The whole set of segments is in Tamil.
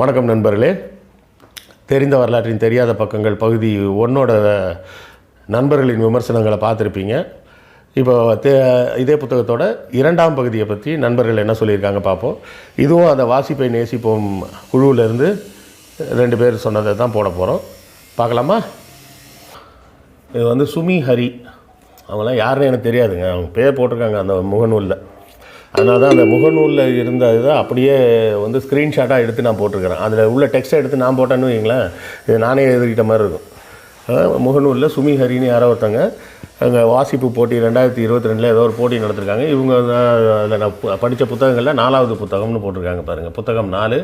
வணக்கம் நண்பர்களே. தெரிந்த வரலாற்றின் தெரியாத பக்கங்கள் பகுதி ஒன்னோட நண்பர்களின் விமர்சனங்களை பார்த்துருப்பீங்க. இப்போ தே இதே புத்தகத்தோட இரண்டாம் பகுதியை பற்றி நண்பர்கள் என்ன சொல்லியிருக்காங்க பார்ப்போம். இதுவும் அந்த வாசிப்பை நேசிப்போம் குழுவிலேருந்து ரெண்டு பேர் சொன்னதை தான் போட போகிறோம் பார்க்கலாமா? இது வந்து சுமி ஹரி. அவங்களாம் யாருன்னு எனக்கு தெரியாதுங்க. அவங்க பேர் போட்டிருக்காங்க அந்த முகநூலில். அதனால தான் அந்த முகநூலில் இருந்த இதை அப்படியே வந்து ஸ்க்ரீன்ஷாட்டாக எடுத்து நான் போட்டிருக்கிறேன். அதில் உள்ள டெக்ஸ்ட்டை எடுத்து நான் போட்டேன்னு வைங்களேன் இது நானே எழுதிக்கிட்ட மாதிரி இருக்கும். முகநூலில் சுமி ஹரின்னு யாரோ ஒருத்தங்க அங்கே வாசிப்பு போட்டி ரெண்டாயிரத்தி இருபத்தி ரெண்டில் ஏதோ ஒரு போட்டி நடத்திருக்காங்க. இவங்க அதில் நான் படித்த புத்தகங்களில் நாலாவது புத்தகம்னு போட்டிருக்காங்க பாருங்கள் புத்தகம் நாலு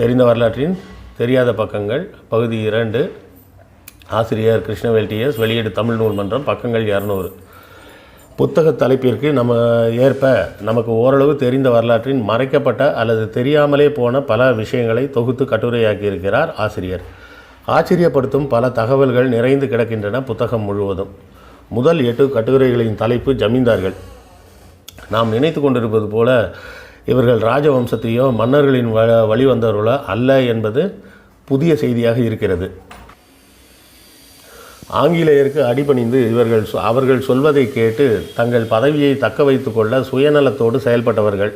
தெரிந்த வரலாற்றின் தெரியாத பக்கங்கள் பகுதி இரண்டு ஆசிரியர் கிருஷ்ணவேல் டிஎஸ் வெளியீடு தமிழ் நூல் மன்றம் பக்கங்கள் இரநூறு. புத்தக தலைப்பிற்கு நம்ம ஏற்ப நமக்கு ஓரளவு தெரிந்த வரலாற்றின் மறைக்கப்பட்ட அல்லது தெரியாமலே போன பல விஷயங்களை தொகுத்து கட்டுரையாக்கி இருக்கிறார் ஆசிரியர். ஆச்சரியப்படுத்தும் பல தகவல்கள் நிறைந்து கிடக்கின்றன புத்தகம் முழுவதும். முதல் எட்டு கட்டுரைகளின் தலைப்பு ஜமீன்தார்கள். நாம் நினைத்து கொண்டிருப்பது போல இவர்கள் ராஜவம்சத்தையோ மன்னர்களின் வ வழிவந்தவர்களோ அல்ல என்பது புதிய செய்தியாக இருக்கிறது. ஆங்கிலேயருக்கு அடிபணிந்து இவர்கள் சொ- அவர்கள் சொல்வதை கேட்டு தங்கள் பதவியை தக்க வைத்து கொள்ள சுயநலத்தோடு செயல்பட்டவர்கள்.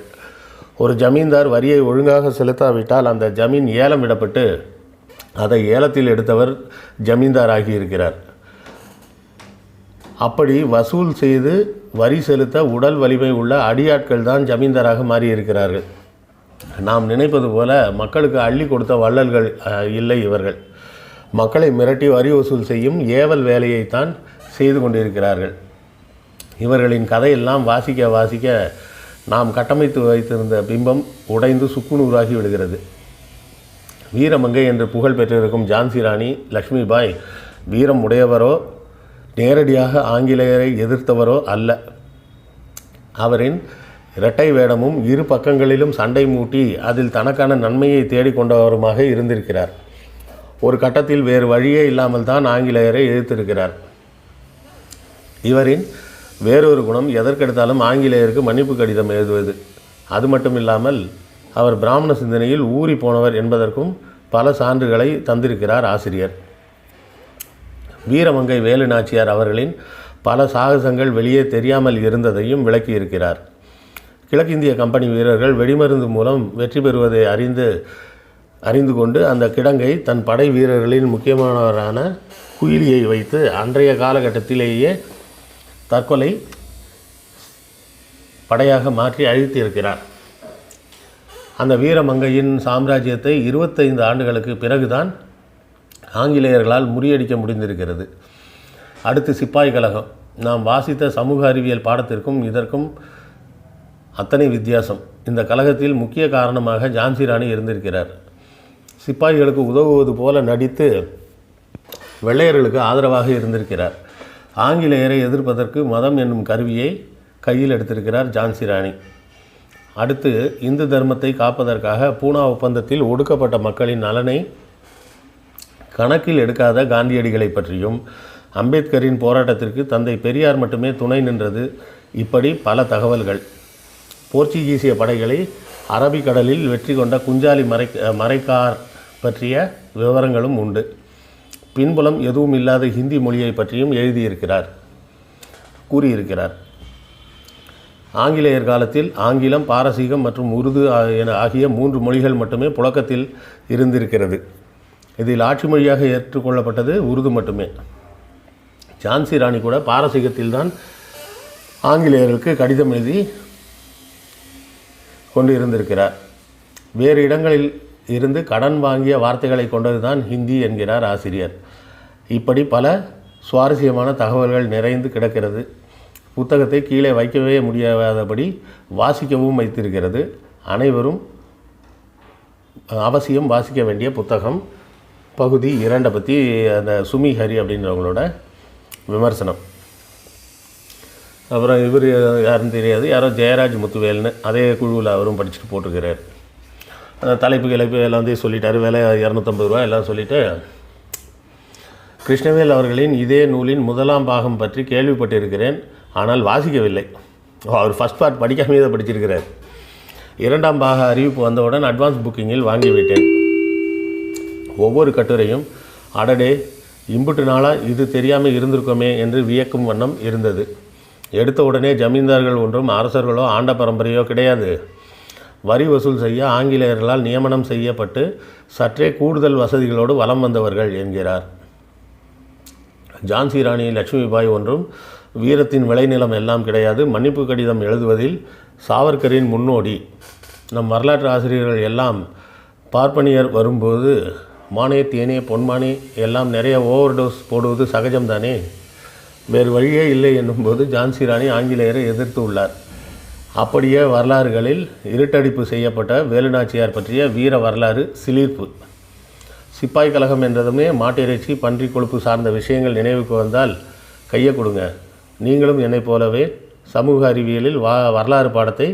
ஒரு ஜமீன்தார் வரியை ஒழுங்காக செலுத்தாவிட்டால் அந்த ஜமீன் ஏலம் விடப்பட்டு அதை ஏலத்தில் எடுத்தவர் ஜமீன்தாராகி இருக்கிறார். அப்படி வசூல் செய்து வரி செலுத்த உடல் வலிமை உள்ள அடியாட்கள் தான் ஜமீன்தாராக மாறியிருக்கிறார்கள். நாம் நினைப்பது போல மக்களுக்கு அள்ளி கொடுத்த வள்ளல்கள் இல்லை இவர்கள். மக்களை மிரட்டி வரி வசூல் செய்யும் ஏவல் வேலையைத்தான் செய்து கொண்டிருக்கிறார்கள். இவர்களின் கதையெல்லாம் வாசிக்க வாசிக்க நாம் கட்டமைத்து வைத்திருந்த பிம்பம் உடைந்து சுக்குநூறாகி விடுகிறது. வீரமங்கை என்று புகழ் பெற்றிருக்கும் ஜான்சி ராணி லக்ஷ்மிபாய் வீரம் உடையவரோ நேரடியாக ஆங்கிலேயரை எதிர்த்தவரோ அல்ல. அவரின் இரட்டை வேடமும் இரு பக்கங்களிலும் சண்டை மூட்டி அதில் தனக்கான நன்மையை தேடிக்கொண்டவருமாக இருந்திருக்கிறார். ஒரு கட்டத்தில் வேறு வழியே இல்லாமல் தான் ஆங்கிலேயரை எதிர்த்திருக்கிறார். இவரின் வேறொரு குணம் எதற்கெடுத்தாலும் ஆங்கிலேயருக்கு மன்னிப்பு கடிதம் எழுதுவது. அது மட்டும் இல்லாமல் அவர் பிராமண சிந்தனையில் ஊறி போனவர் என்பதற்கும் பல சான்றுகளை தந்திருக்கிறார் ஆசிரியர். வீரமங்கை வேலு நாச்சியார் அவர்களின் பல சாகசங்கள் வெளியே தெரியாமல் இருந்ததையும் விளக்கியிருக்கிறார். கிழக்கிந்திய கம்பெனி வீரர்கள் வெடிமருந்து மூலம் வெற்றி பெறுவதை அறிந்து அறிந்து கொண்டு அந்த கிடங்கை தன் படை வீரர்களின் முக்கியமானவரான குயிலியை வைத்து அன்றைய காலகட்டத்திலேயே தற்கொலை படையாக மாற்றி அழித்திருக்கிறார். அந்த வீரமங்கையின் சாம்ராஜ்யத்தை இருபத்தைந்து ஆண்டுகளுக்கு பிறகுதான் ஆங்கிலேயர்களால் முறியடிக்க முடிந்திருக்கிறது. அடுத்து சிப்பாய் கழகம். நாம் வாசித்த சமூக அறிவியல் பாடத்திற்கும் இதற்கும் அத்தனை வித்தியாசம். இந்த கழகத்தில் முக்கிய காரணமாக ஜான்சி ராணி இருந்திருக்கிறார். சிப்பாய்களுக்கு உதவுவது போல நடித்து வெள்ளையர்களுக்கு ஆதரவாக இருந்திருக்கிறார். ஆங்கிலேயரை எதிர்ப்பதற்கு மதம் என்னும் கருவியை கையில் எடுத்திருக்கிறார் ஜான்சி ராணி. அடுத்து இந்து தர்மத்தை காப்பதற்காக பூனா ஒப்பந்தத்தில் ஒடுக்கப்பட்ட மக்களின் நலனை கணக்கில் எடுக்காத காந்தியடிகளை பற்றியும் அம்பேத்கரின் போராட்டத்திற்கு தந்தை பெரியார் மட்டுமே துணை நின்றது. இப்படி பல தகவல்கள். போர்ச்சுகீசிய படைகளை அரபிக்கடலில் வெற்றி கொண்ட குஞ்சாலி மறை மறைக்கார் பற்றிய விவரங்களும் உண்டு. பின்புலம் எதுவும் இல்லாத ஹிந்தி மொழியை பற்றியும் எழுதியிருக்கிறார். கூறியிருக்கிறார். ஆங்கிலேயர் காலத்தில் ஆங்கிலம் பாரசீகம் மற்றும் உருது என ஆகிய மூன்று மொழிகள் மட்டுமே புழக்கத்தில் இருந்திருக்கிறது. இதில் ஆட்சி மொழியாக ஏற்றுக்கொள்ளப்பட்டது உருது மட்டுமே. ஜான்சி ராணி கூட பாரசீகத்தில்தான் ஆங்கிலேயர்களுக்கு கடிதம் எழுதி கொண்டு இருந்திருக்கிறார். வேறு இடங்களில் இருந்து கடன் வாங்கிய வார்த்தைகளை கொண்டதுதான் ஹிந்தி என்கிறார் ஆசிரியர். இப்படி பல சுவாரஸ்யமான தகவல்கள் நிறைந்து கிடக்கிறது. புத்தகத்தை கீழே வைக்கவே முடியாதபடி வாசிக்கவும் வைத்திருக்கிறது. அனைவரும் அவசியம் வாசிக்க வேண்டிய புத்தகம். பகுதி இரண்டை பற்றி அந்த சுமி ஹரி அப்படின்றவங்களோட விமர்சனம். அப்புறம் இவர் யாருன்னு தெரியாது. யாரோ ஜெயராஜ் முத்துவேல்னு அதே குழுவில் அவரும் படிச்சுட்டு போட்டிருக்கிறார். தலைப்பு கிளைப்பு வந்து சொல்லிட்டார். விலை இரநூத்தம்பது ரூபா எல்லாம் சொல்லிவிட்டு கிருஷ்ணவேல் அவர்களின் இதே நூலின் முதலாம் பாகம் பற்றி கேள்விப்பட்டிருக்கிறேன். ஆனால் வாசிக்கவில்லை. அவர் ஃபஸ்ட் பார்ட் படிக்காமே இதை படிச்சிருக்கிறார். இரண்டாம் பாக அறிவிப்பு வந்தவுடன் அட்வான்ஸ் புக்கிங்கில் வாங்கிவிட்டேன். ஒவ்வொரு கட்டுரையும் அடடே இம்புட்டு நாளாக இது தெரியாமல் இருந்திருக்கோமே என்று வியக்கும் வண்ணம் இருந்தது. எடுத்த உடனே ஜமீன்தார்கள் ஒன்றும் அரசர்களோ ஆண்ட பரம்பரையோ கிடையாது. வரி வசூல் செய்ய ஆங்கிலேயர்களால் நியமனம் செய்யப்பட்டு சற்றே கூடுதல் வசதிகளோடு வலம் வந்தவர்கள் என்கிறார். ஜான்சி ராணி லட்சுமிபாய் ஒன்றும் வீரத்தின் விளைநிலம் எல்லாம் கிடையாது. மன்னிப்பு கடிதம் எழுதுவதில் சாவர்கரின் முன்னோடி. நம் வரலாற்று ஆசிரியர்கள் எல்லாம் பார்ப்பனியர் வரும்போது மானே தேனே பொன்மானே எல்லாம் நிறைய ஓவர் டோஸ் போடுவது சகஜம்தானே? வேறு வழியே இல்லை என்னும்போது ஜான்சி ராணி ஆங்கிலேயரை எதிர்த்து உள்ளார். அப்படியே வரலாறுகளில் இருட்டடிப்பு செய்யப்பட்ட வேலுநாச்சியார் பற்றிய வீர வரலாறு சிலிர்ப்பு. சிப்பாய் கழகம் என்றதுமே மாட்டிறைச்சி பன்றி கொழுப்பு சார்ந்த விஷயங்கள் நினைவுக்கு வந்தால் கையை கொடுங்க. நீங்களும் என்னைப் போலவே சமூக அறிவியலில் வா வரலாறு பாடத்தை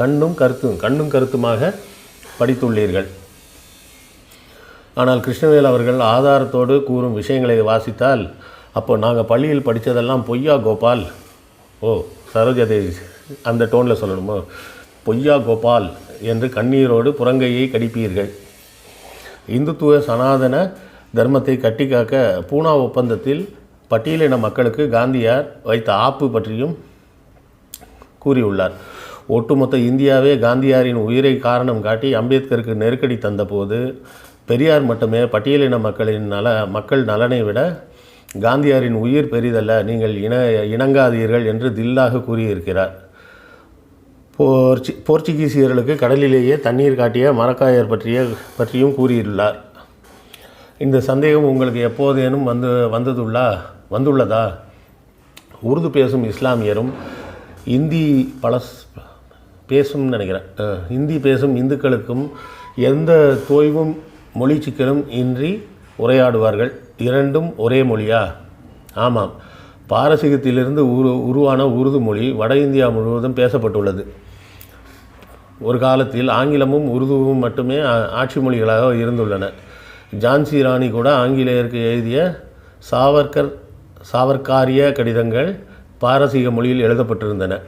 கண்ணும் கருத்தும் கண்ணும் கருத்துமாக படித்துள்ளீர்கள். ஆனால் கிருஷ்ணவேல் அவர்கள் ஆதாரத்தோடு கூறும் விஷயங்களை வாசித்தால் அப்போ நாங்கள் பள்ளியில் படித்ததெல்லாம் பொய்யா கோபால்? ஓ சரோஜாதேவி அந்த டோனில் சொல்லணுமோ? பொய்யா கோபால் என்று கண்ணீரோடு புறங்கையை கடிப்பீர்கள். இந்துத்துவ சனாதன தர்மத்தை கட்டிக்காக்க பூனா ஒப்பந்தத்தில் பட்டியலின மக்களுக்கு காந்தியார் வைத்த ஆப்பு பற்றியும் கூறியுள்ளார். ஒட்டுமொத்த இந்தியாவே காந்தியாரின் உயிரை காரணம் காட்டி அம்பேத்கருக்கு நெருக்கடி தந்தபோது பெரியார் மட்டுமே பட்டியலின மக்களின் நல மக்கள் நலனை விட காந்தியாரின் உயிர் பெரிதல்ல நீங்கள் இன இணங்காதீர்கள் என்று தில்லாக கூறியிருக்கிறார். போர்ச்சு போர்ச்சுகீசியர்களுக்கு கடலிலேயே தண்ணீர் காட்டிய மரக்காயர் பற்றிய பற்றியும் கூறியுள்ளார். இந்த சந்தேகம் உங்களுக்கு எப்போதேனும் வந்து வந்ததுள்ளா வந்துள்ளதா? உருது பேசும் இஸ்லாமியரும் இந்தி பலஸ் பேசும் நினைக்கிறேன். இந்தி பேசும் இந்துக்களுக்கும் எந்த தோய்வும் மொழி சிக்கலும் இன்றி உரையாடுவார்கள். இரண்டும் ஒரே மொழியா? ஆமாம். பாரசீகத்திலிருந்து உரு உருவான உருது மொழி வட இந்தியா முழுவதும் பேசப்பட்டுள்ளது. ஒரு காலத்தில் ஆங்கிலமும் உருதுவும் மட்டுமே ஆட்சி மொழிகளாக இருந்துள்ளன. ஜான்சி ராணி கூட ஆங்கிலேயருக்கு எழுதிய சாவர்கர் சாவர்காரிய கடிதங்கள் பாரசீக மொழியில் எழுதப்பட்டிருந்தன.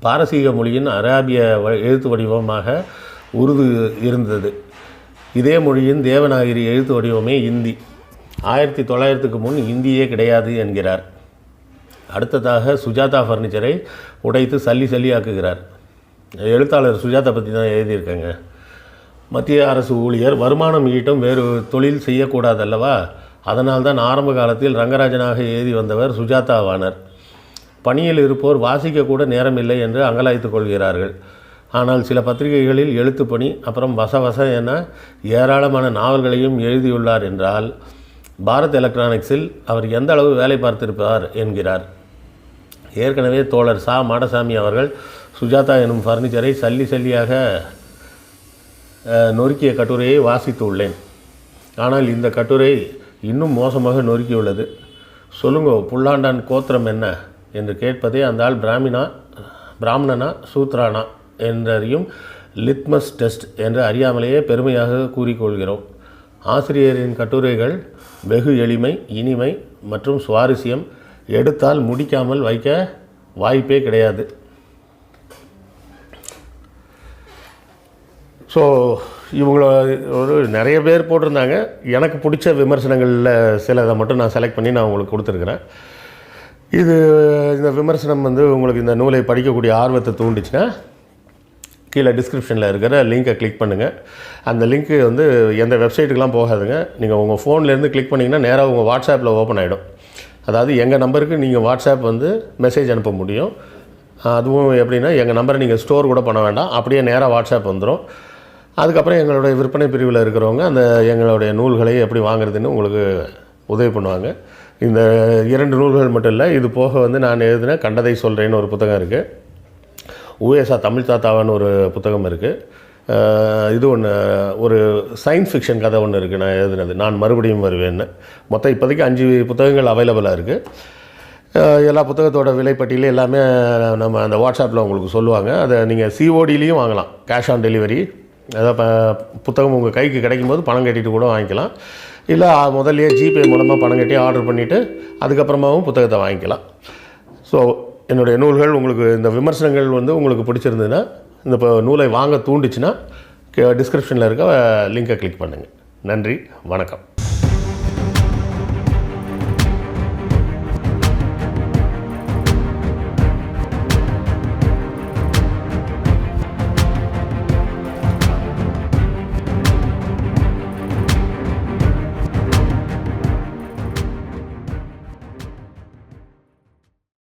பாரசீக மொழியின் அராபிய வ- எழுத்து வடிவமாக உருது இருந்தது. இதே மொழியின் தேவநாகரி எழுத்து வடிவமே இந்தி. ஆயிரத்தி தொள்ளாயிரத்துக்கு முன் இந்தியே கிடையாது என்கிறார். அடுத்ததாக சுஜாதா ஃபர்னிச்சரை உடைத்து சல்லி சல்லியாக்குகிறார் எழுத்தாளர் சுஜாதா பற்றி தான் எழுதியிருக்காங்க. மத்திய அரசு ஊழியர் வருமானம் ஈட்டும் வேறு தொழில் செய்யக்கூடாதல்லவா அதனால்தான் ஆரம்ப காலத்தில் ரங்கராஜனாக எழுதி வந்தவர் சுஜாதாவானர் பணியில் இருப்போர் வாசிக்கக்கூட நேரமில்லை என்று அங்கலாய்த்து கொள்கிறார்கள். ஆனால் சில பத்திரிகைகளில் எழுத்துப்பணி அப்புறம் வச வச என ஏராளமான நாவல்களையும் எழுதியுள்ளார் என்றால் பாரத் எலக்ட்ரானிக்ஸில் அவர் எந்த அளவு வேலை பார்த்திருப்பார் என்கிறார். ஏற்கனவே தோழர் சா. மாடசாமி அவர்கள் சுஜாதா எனும் ஃபர்னிச்சரை சல்லி சல்லியாக நொறுக்கிய கட்டுரையை வாசித்து உள்ளேன். ஆனால் இந்த கட்டுரை இன்னும் மோசமாக நொறுக்கியுள்ளது. சொல்லுங்க புல்லாண்டான் கோத்திரம் என்ன? என்று கேட்பதே அந்த ஆள் பிராமினா பிராமணனா சூத்ரானா என்றறியும் லித்மஸ் டெஸ்ட் என்று அறியாமலேயே பெருமையாக கூறிக்கொள்கிறோம். ஆசிரியரின் கட்டுரைகள் வெகு எளிமை இனிமை மற்றும் சுவாரஸ்யம் எடுத்தால் முடிக்காமல் வைக்க வாய்ப்பே கிடையாது. ஸோ இவங்கள ஒரு நிறைய பேர் போட்டிருந்தாங்க. எனக்கு பிடிச்ச விமர்சனங்களில் சிலதை மட்டும் நான் செலக்ட் பண்ணி நான் உங்களுக்கு கொடுத்துருக்குறேன். இது இந்த விமர்சனம் வந்து உங்களுக்கு இந்த நூலை படிக்கக்கூடிய ஆர்வத்தை தூண்டுச்சுன்னா கீழே டிஸ்கிரிப்ஷனில் இருக்கிற லிங்கை கிளிக் பண்ணுங்கள் அந்த லிங்க்கு வந்து எந்த வெப்சைட்டுக்கெலாம் போகாதுங்க. நீங்கள் உங்கள் ஃபோன்லேருந்து கிளிக் பண்ணிங்கன்னா நேராக உங்கள் வாட்ஸ்அப்பில் ஓப்பன் ஆகிடும் அதாவது எங்கள் நம்பருக்கு நீங்கள் வாட்ஸ்அப் வந்து மெசேஜ் அனுப்ப முடியும். அதுவும் எப்படின்னா எங்கள் நம்பரை நீங்கள் ஸ்டோர் கூட பண்ண வேண்டாம். அப்படியே நேராக வாட்ஸ்அப் வந்துடும் அதுக்கப்புறம் எங்களுடைய விற்பனை பிரிவில் இருக்கிறவங்க அந்த எங்களுடைய நூல்களை எப்படி வாங்குறதுன்னு உங்களுக்கு உதவி பண்ணுவாங்க. இந்த இரண்டு நூல்கள் மட்டும் இல்லை இது போக வந்து நான் எழுதின கண்டதை சொல்கிறேன்னு ஒரு புத்தகம் இருக்குது உவேசா தமிழ் தாத்தாவான்னு ஒரு புத்தகம் இருக்குது இது ஒன்று ஒரு சயின்ஸ் ஃபிக்ஷன் கதை ஒன்று இருக்குது நான் எழுதினது. நான் மறுபடியும் வருவேன்னு. மொத்தம் இப்போதைக்கு அஞ்சு புத்தகங்கள் அவைலபிளாக இருக்குது எல்லா புத்தகத்தோட விலைப்பட்டியலும் எல்லாமே நம்ம அந்த வாட்ஸ்அப்பில் உங்களுக்கு சொல்லுவாங்க. அதை நீங்கள் சிஓடிலையும் வாங்கலாம். கேஷ் ஆன் டெலிவரி அதாவது இப்போ புத்தகம் உங்கள் கைக்கு கிடைக்கும் போது பணம் கட்டிட்டு கூட வாங்கிக்கலாம். இல்லை முதல்லையே ஜிபே மூலமாக பணம் கட்டி ஆர்டர் பண்ணிவிட்டு அதுக்கப்புறமாவும் புத்தகத்தை வாங்கிக்கலாம். ஸோ என்னுடைய நூல்கள் உங்களுக்கு இந்த விமர்சனங்கள் வந்து உங்களுக்கு பிடிச்சிருந்ததுன்னா இந்த இப்போ நூலை வாங்க தூண்டுச்சுன்னா டிஸ்கிரிப்ஷனில் இருக்க லிங்கை கிளிக் பண்ணுங்கள் நன்றி வணக்கம்.